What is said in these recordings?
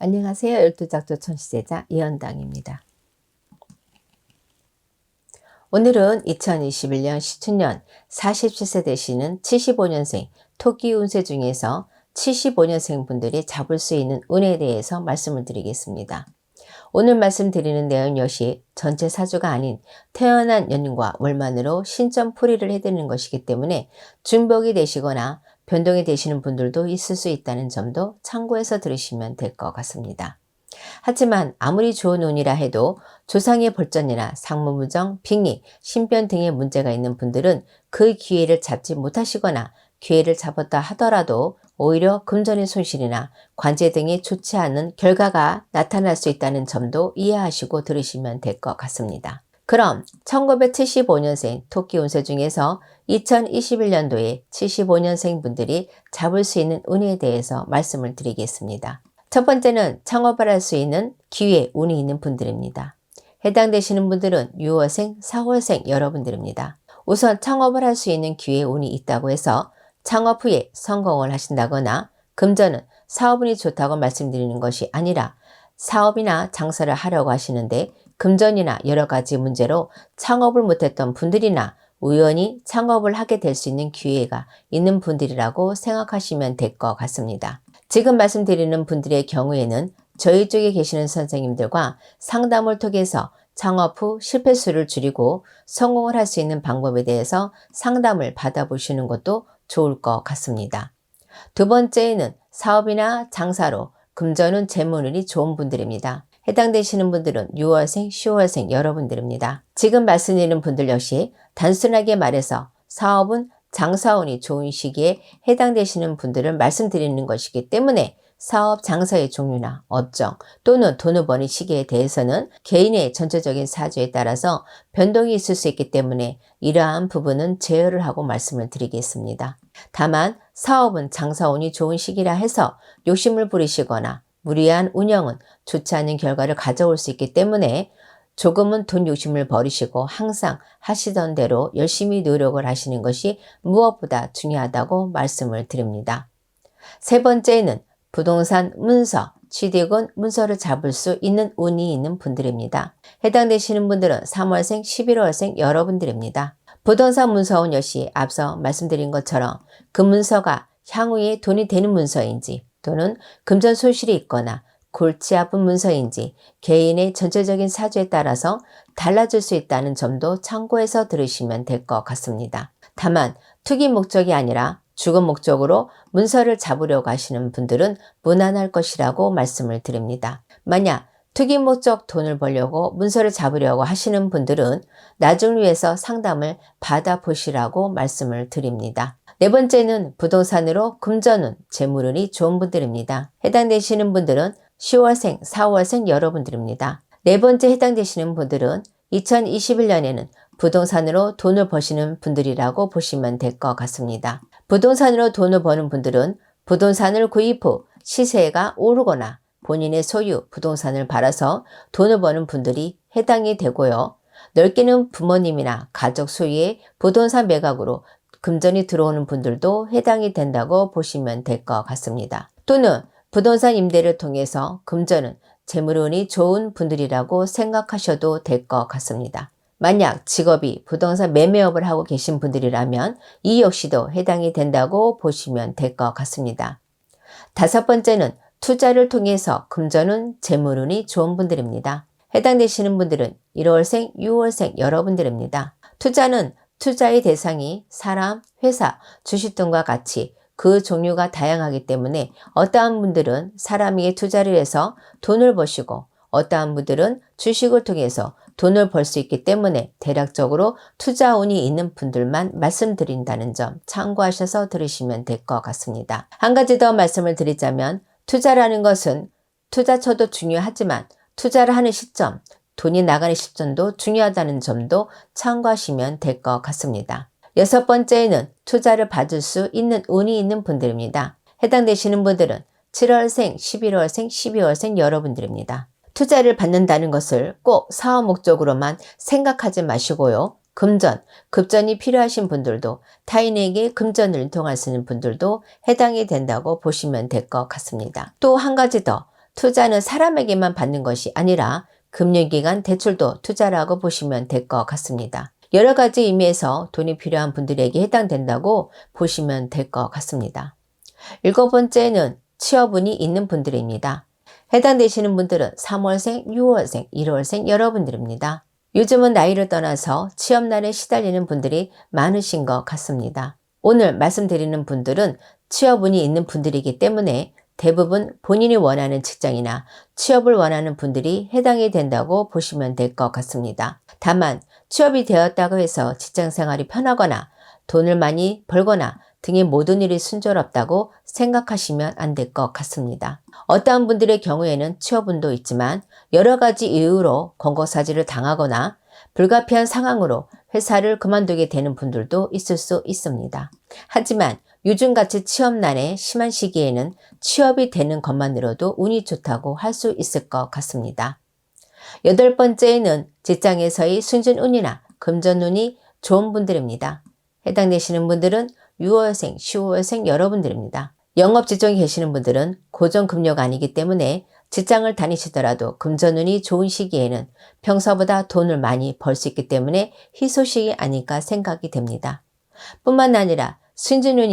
안녕하세요. 열두작조 천시제자 이현당입니다. 오늘은 2021년 시춘년 47세 되시는 75년생 토끼 운세 중에서 75년생 분들이 잡을 수 있는 운에 대해서 말씀을 드리겠습니다. 오늘 말씀드리는 내용 역시 전체 사주가 아닌 태어난 연인과 월만으로 신점 풀이를 해드리는 것이기 때문에 중복이 되시거나 변동이 되시는 분들도 있을 수 있다는 점도 참고해서 들으시면 될 것 같습니다. 하지만 아무리 좋은 운이라 해도 조상의 벌전이나 상무무정, 빙의, 신변 등의 문제가 있는 분들은 그 기회를 잡지 못하시거나 기회를 잡았다 하더라도 오히려 금전의 손실이나 관제 등이 좋지 않은 결과가 나타날 수 있다는 점도 이해하시고 들으시면 될 것 같습니다. 그럼 1975년생 토끼 운세 중에서 2021년도에 75년생 분들이 잡을 수 있는 운에 대해서 말씀을 드리겠습니다. 첫 번째는 창업을 할 수 있는 기회, 운이 있는 분들입니다. 해당되시는 분들은 6월생, 4월생 여러분들입니다. 우선 창업을 할 수 있는 기회, 운이 있다고 해서 창업 후에 성공을 하신다거나 금전은 사업운이 좋다고 말씀드리는 것이 아니라 사업이나 장사를 하려고 하시는데 금전이나 여러 가지 문제로 창업을 못했던 분들이나 우연히 창업을 하게 될 수 있는 기회가 있는 분들이라고 생각하시면 될 것 같습니다. 지금 말씀드리는 분들의 경우에는 저희 쪽에 계시는 선생님들과 상담을 통해서 창업 후 실패 수를 줄이고 성공을 할 수 있는 방법에 대해서 상담을 받아보시는 것도 좋을 것 같습니다. 두 번째에는 사업이나 장사로 금전은 재물운이 좋은 분들입니다. 해당되시는 분들은 6월생, 10월생 여러분들입니다. 지금 말씀드리는 분들 역시 단순하게 말해서 사업은 장사운이 좋은 시기에 해당되시는 분들을 말씀드리는 것이기 때문에 사업 장사의 종류나 업종 또는 돈을 버는 시기에 대해서는 개인의 전체적인 사주에 따라서 변동이 있을 수 있기 때문에 이러한 부분은 제어를 하고 말씀을 드리겠습니다. 다만 사업은 장사운이 좋은 시기라 해서 욕심을 부리시거나 무리한 운영은 좋지 않은 결과를 가져올 수 있기 때문에 조금은 돈 욕심을 버리시고 항상 하시던 대로 열심히 노력을 하시는 것이 무엇보다 중요하다고 말씀을 드립니다. 세 번째는 부동산 문서, 취득은 문서를 잡을 수 있는 운이 있는 분들입니다. 해당되시는 분들은 3월생, 11월생 여러분들입니다. 부동산 문서운 역시 앞서 말씀드린 것처럼 그 문서가 향후에 돈이 되는 문서인지 또는 금전 손실이 있거나 골치 아픈 문서인지 개인의 전체적인 사주에 따라서 달라질 수 있다는 점도 참고해서 들으시면 될 것 같습니다. 다만 투기 목적이 아니라 주거 목적으로 문서를 잡으려고 하시는 분들은 무난할 것이라고 말씀을 드립니다. 만약 투기 목적 돈을 벌려고 문서를 잡으려고 하시는 분들은 나중을 위해서 상담을 받아보시라고 말씀을 드립니다. 네 번째는 부동산으로 금전은 재물운이 좋은 분들입니다. 해당되시는 분들은 10월생, 4월생 여러분들입니다. 네 번째 해당되시는 분들은 2021년에는 부동산으로 돈을 버시는 분들이라고 보시면 될 것 같습니다. 부동산으로 돈을 버는 분들은 부동산을 구입 후 시세가 오르거나 본인의 소유 부동산을 팔아서 돈을 버는 분들이 해당이 되고요. 넓게는 부모님이나 가족 소유의 부동산 매각으로 금전이 들어오는 분들도 해당이 된다고 보시면 될 것 같습니다. 또는 부동산 임대를 통해서 금전은 재물운이 좋은 분들이라고 생각하셔도 될 것 같습니다. 만약 직업이 부동산 매매업을 하고 계신 분들이라면 이 역시도 해당이 된다고 보시면 될 것 같습니다. 다섯 번째는 투자를 통해서 금전은 재물운이 좋은 분들입니다. 해당되시는 분들은 1월생, 6월생 여러분들입니다. 투자는 투자의 대상이 사람, 회사, 주식 등과 같이 그 종류가 다양하기 때문에 어떠한 분들은 사람에게 투자를 해서 돈을 버시고 어떠한 분들은 주식을 통해서 돈을 벌 수 있기 때문에 대략적으로 투자운이 있는 분들만 말씀드린다는 점 참고하셔서 들으시면 될 것 같습니다. 한 가지 더 말씀을 드리자면 투자라는 것은 투자처도 중요하지만 투자를 하는 시점, 돈이 나가는 시점도 중요하다는 점도 참고하시면 될 것 같습니다. 여섯 번째에는 투자를 받을 수 있는 운이 있는 분들입니다. 해당되시는 분들은 7월생, 11월생, 12월생 여러분들입니다. 투자를 받는다는 것을 꼭 사업 목적으로만 생각하지 마시고요. 금전, 급전이 필요하신 분들도 타인에게 금전을 있는 분들도 해당이 된다고 보시면 될 것 같습니다. 또 한 가지 더 투자는 사람에게만 받는 것이 아니라 금융기관 대출도 투자라고 보시면 될 것 같습니다. 여러 가지 의미에서 돈이 필요한 분들에게 해당된다고 보시면 될 것 같습니다. 일곱 번째는 취업운이 있는 분들입니다. 해당되시는 분들은 3월생, 6월생, 1월생 여러분들입니다. 요즘은 나이를 떠나서 취업난에 시달리는 분들이 많으신 것 같습니다. 오늘 말씀드리는 분들은 취업운이 있는 분들이기 때문에 대부분 본인이 원하는 직장이나 취업을 원하는 분들이 해당이 된다고 보시면 될 것 같습니다. 다만 취업이 되었다고 해서 직장 생활이 편하거나 돈을 많이 벌거나 등의 모든 일이 순조롭다고 생각하시면 안 될 것 같습니다. 어떠한 분들의 경우에는 취업운도 있지만 여러 가지 이유로 권고사지를 당하거나 불가피한 상황으로 회사를 그만두게 되는 분들도 있을 수 있습니다. 하지만 요즘같이 취업난에 심한 시기에는 취업이 되는 것만으로도 운이 좋다고 할 수 있을 것 같습니다. 여덟 번째는 직장에서의 순진운이나 금전운이 좋은 분들입니다. 해당되시는 분들은 6월생, 10월생 여러분들입니다. 영업 직종에 계시는 분들은 고정금료가 아니기 때문에 직장을 다니시더라도 금전운이 좋은 시기에는 평소보다 돈을 많이 벌 수 있기 때문에 희소식이 아닐까 생각이 됩니다. 뿐만 아니라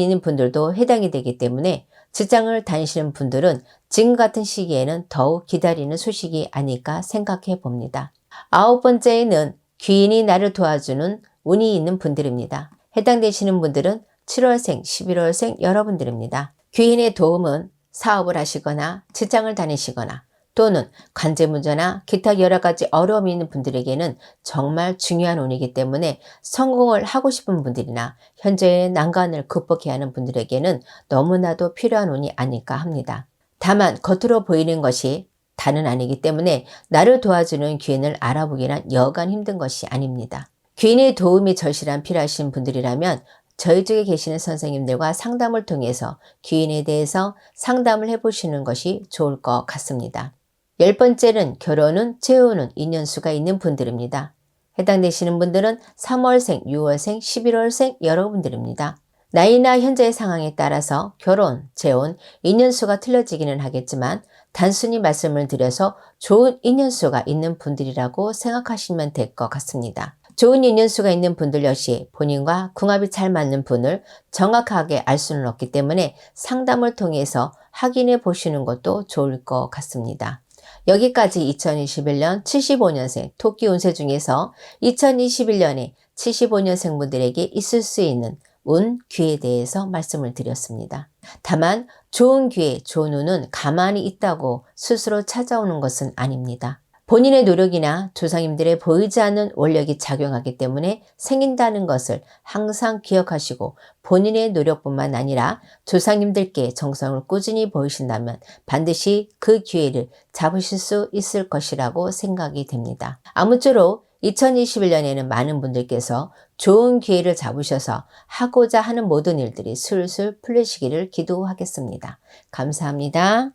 있는 분들도 해당이 되기 때문에 직장을 다니시는 분들은 지금 같은 시기에는 더욱 기다리는 소식이 아닐까 생각해 봅니다. 아홉 번째에는 귀인이 나를 도와주는 운이 있는 분들입니다. 해당되시는 분들은 7월생, 11월생 여러분들입니다. 귀인의 도움은 사업을 하시거나 직장을 다니시거나 또는 관제 문제나 기타 여러 가지 어려움이 있는 분들에게는 정말 중요한 운이기 때문에 성공을 하고 싶은 분들이나 현재의 난관을 극복해야 하는 분들에게는 너무나도 필요한 운이 아닐까 합니다. 다만 겉으로 보이는 것이 다는 아니기 때문에 나를 도와주는 귀인을 알아보기란 여간 힘든 것이 아닙니다. 귀인의 도움이 절실한 필요하신 분들이라면 저희 쪽에 계시는 선생님들과 상담을 통해서 귀인에 대해서 상담을 해보시는 것이 좋을 것 같습니다. 열 번째는 결혼은 재혼은 인연수가 있는 분들입니다. 해당되시는 분들은 3월생, 6월생, 11월생 여러분들입니다. 나이나 현재의 상황에 따라서 결혼, 재혼, 인연수가 틀려지기는 하겠지만 단순히 말씀을 드려서 좋은 인연수가 있는 분들이라고 생각하시면 될 것 같습니다. 좋은 인연수가 있는 분들 역시 본인과 궁합이 잘 맞는 분을 정확하게 알 수는 없기 때문에 상담을 통해서 확인해 보시는 것도 좋을 것 같습니다. 여기까지 2021년 75년생 토끼 운세 중에서 2021년에 75년생 분들에게 있을 수 있는 운, 귀에 대해서 말씀을 드렸습니다. 다만 좋은 귀에 좋은 운은 가만히 있다고 스스로 찾아오는 것은 아닙니다. 본인의 노력이나 조상님들의 보이지 않는 원력이 작용하기 때문에 생긴다는 것을 항상 기억하시고 본인의 노력뿐만 아니라 조상님들께 정성을 꾸준히 보이신다면 반드시 그 기회를 잡으실 수 있을 것이라고 생각이 됩니다. 아무쪼록 2021년에는 많은 분들께서 좋은 기회를 잡으셔서 하고자 하는 모든 일들이 술술 풀리시기를 기도하겠습니다. 감사합니다.